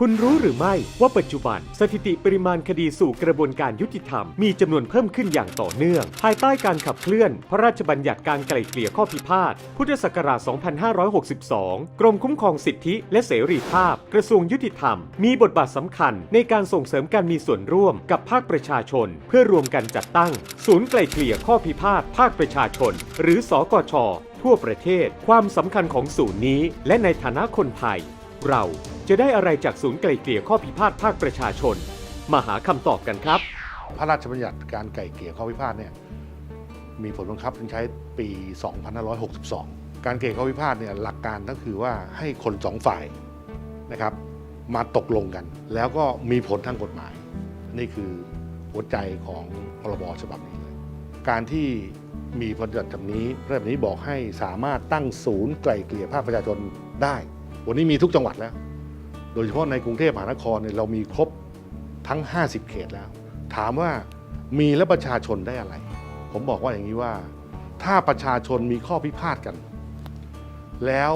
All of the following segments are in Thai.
คุณรู้หรือไม่ว่าปัจจุบัน สถิติปริมาณคดีสู่กระบวนการยุติธรรมมีจำนวนเพิ่มขึ้นอย่างต่อเนื่อง ภายใต้การขับเคลื่อน พระราชบัญญัติการไกล่เกลี่ยข้อพิพาทพุทธศักราช 2562 กรมคุ้มครองสิทธิและเสรีภาพ กระทรวงยุติธรรม มีบทบาทสำคัญในการส่งเสริมการมีส่วนร่วมกับภาคประชาชน เพื่อรวมกันจัดตั้ง ศูนย์ไกล่เกลี่ยข้อพิพาทภาคประชาชน หรือสกช ทั่วประเทศ ความสำคัญของศูนย์นี้ และในฐานะคนไทยเรา จะได้อะไรจากศูนย์ไกล่เกลี่ยข้อพิพาทภาคประชาชน มาหาคำตอบกันครับ พระราชบัญญัติการไก่เกลี่ยข้อพิพาทเนี่ยมีผลบังคับใช้ปี 2562 การเกลี่ยข้อพิพาทเนี่ยหลักการก็คือว่าให้คนสองฝ่ายนะครับมาตกลงกัน แล้วก็มีผลทางกฎหมาย นี่คือหัวใจของพรบฉบับนี้เลยการที่มีพรบัญญัติฉบับนี้พระราชบัญญัตินี้บอกให้สามารถตั้งศูนย์ไกล่เกลี่ยภาคประชาชนได้ วันนี้มีทุกจังหวัดแล้ว โดยเฉพาะในกรุงเทพมหานครเนี่ยเรามีครบทั้ง 50 เขตแล้ว ถามว่ามีแล้วประชาชนได้อะไร ผมบอกว่าอย่างนี้ว่า ถ้าประชาชนมีข้อพิพาทกัน แล้ว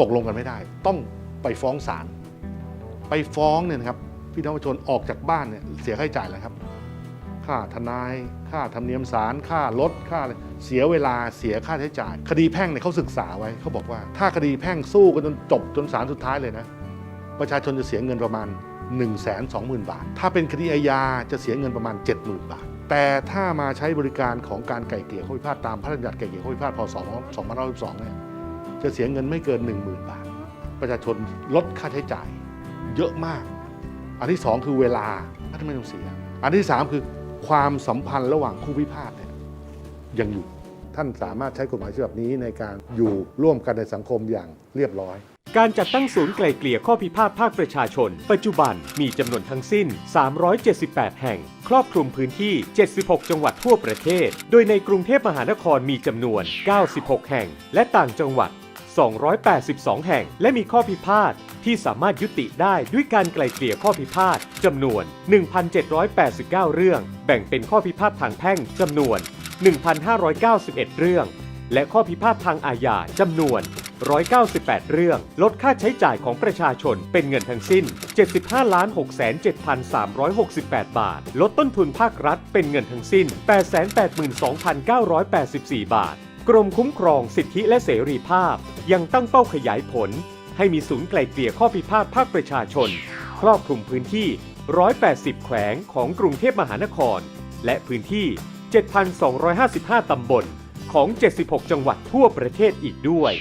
ตกลงกันไม่ได้ ต้องไปฟ้องศาลไปฟ้องเนี่ยนะครับพี่น้องประชาชนออกจากบ้านเนี่ยเสียค่าใช้จ่ายแล้วครับ ค่าทนาย ค่าธรรมเนียมศาลค่ารถค่าอะไรเสียเวลาเสียค่าใช้จ่าย คดีแพ่งเนี่ยเขาศึกษาไว้เขาบอกว่า ถ้าคดีแพ่งสู้กันจนจบจนศาลสุดท้ายเลยนะ ประชาชนจะเสียเงินประมาณ 1 2 0 0 0 0 บาท ถ้าเป็นคดีอาญาจะเสียเงินประมาณ 70,000 บาท แต่ถ้ามาใช้บริการของการไก่เกลี่ยข้อพิพาทตามพระราชบัญญัติไก่เกลี่ยข้อพิพาทพศ2512เนี่ยจะเสียเงินไม่เกิน 10,000 บาท ประชาชนลดค่าใช้จ่ายเยอะมาก อันที่สองคือเวลาท่านไม่ต้องเสีย อันที่สามคือความสัมพันธ์ระหว่างคู่พิพาทเนี่ยยังอยู่ท่านสามารถใช้กฎหมายฉบับนี้ในการอยู่ร่วมกันในสังคมอย่างเรียบร้อย การจัดตั้งศูนย์ไกล่เกลี่ยข้อพิพาทภาคประชาชน ปัจจุบันมีจำนวนทั้งสิ้น 378 แห่ง ครอบคลุมพื้นที่ 76 จังหวัดทั่วประเทศ โดยในกรุงเทพมหานครมีจำนวน 96 แห่ง และต่างจังหวัด 282 แห่ง และมีข้อพิพาทที่สามารถยุติได้ด้วยการไกล่เกลี่ยข้อพิพาทจำนวน 1,789 เรื่อง แบ่งเป็นข้อพิพาททางแพ่งจำนวน 1,591 เรื่อง และข้อพิพาททางอาญาจำนวน 198 เรื่อง ลดค่าใช้จ่ายของประชาชนเป็นเงินทั้งสิ้น 75 6 7 3 6 8 บาท ลดต้นทุนภาครัฐเป็นเงินทั้งสิ้น 882,984 บาท กรมคุ้มครองสิทธิและเสรีภาพ ยังตั้งเป้าขยายผล ให้มีศูนย์ไกล่เกลี่ยข้อพิพาทภาคประชาชน ครอบคลุมพื้นที่ 180 แขวงของกรุงเทพมหานคร และพื้นที่ 7,255 ตำบลของ 76 จังหวัดทั่วประเทศอีกด้วย